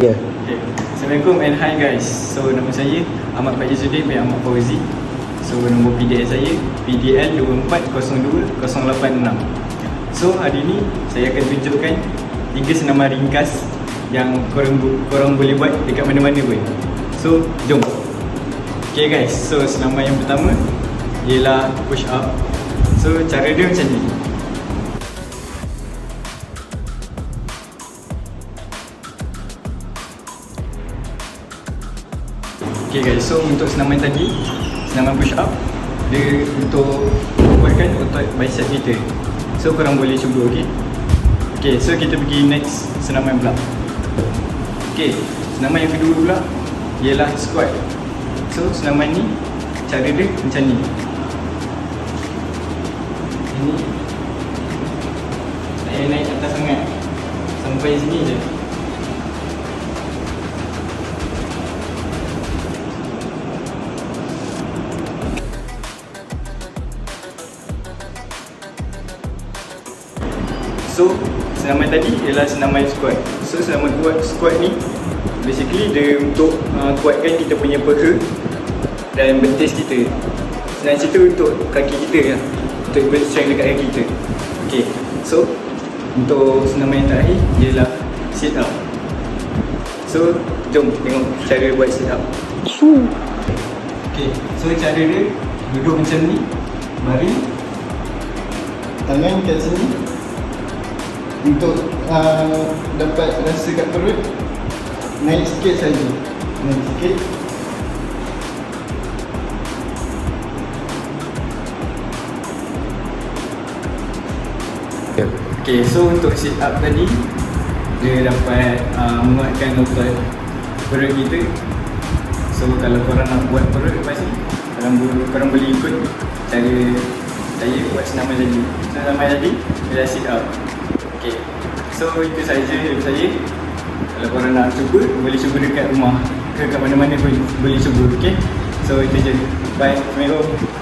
Ya. Okay. Assalamualaikum and hi guys. So nama saya Ahmad Izzuddin bin Ahmad Fauzi. So nombor PDL saya PDL 2402-086. So hari ni saya akan tunjukkan tiga senaman ringkas yang korang, korang boleh buat dekat mana-mana pun. So jom. Okay guys, so senaman yang pertama ialah push up. So cara dia macam ni. Okay guys, so untuk senaman tadi Senaman push up Dia untuk kuatkan otot bicep kita. So korang boleh cuba okay? Okay, so kita pergi next senaman pula. Okay, senaman yang kedua pula Ialah squat. So senaman ni Cara dia macam ni. Ini. Saya naik atas sangat. Sampai sini je So senaman tadi ialah senaman squat. So senaman kuat squat ni Basically dia untuk uh, kuatkan kita punya peha Dan betis kita. Senang cerita untuk kaki kita lah Untuk build strength dekat kaki kita. Okay. So Untuk senaman yang terakhir ialah sit up. So jom tengok cara buat sit up. Okay. So cara dia Duduk macam ni Baring tangan kat sini untuk uh, dapat rasa kat perut naik sikit saja. Naik sikit. Ya. Okay, so untuk sit up tadi Dia dapat uh, menguatkan otot perut kita. So kalau korang nak buat perut lepas ni Korang, korang boleh ikut cara saya buat senaman tadi Senaman tadi ialah sit up Okay, so itu saja dari saya. Kalau korang nak cuba, boleh cuba dekat rumah Ke kat mana-mana pun boleh cuba, okay So itu je, bye, Assalamualaikum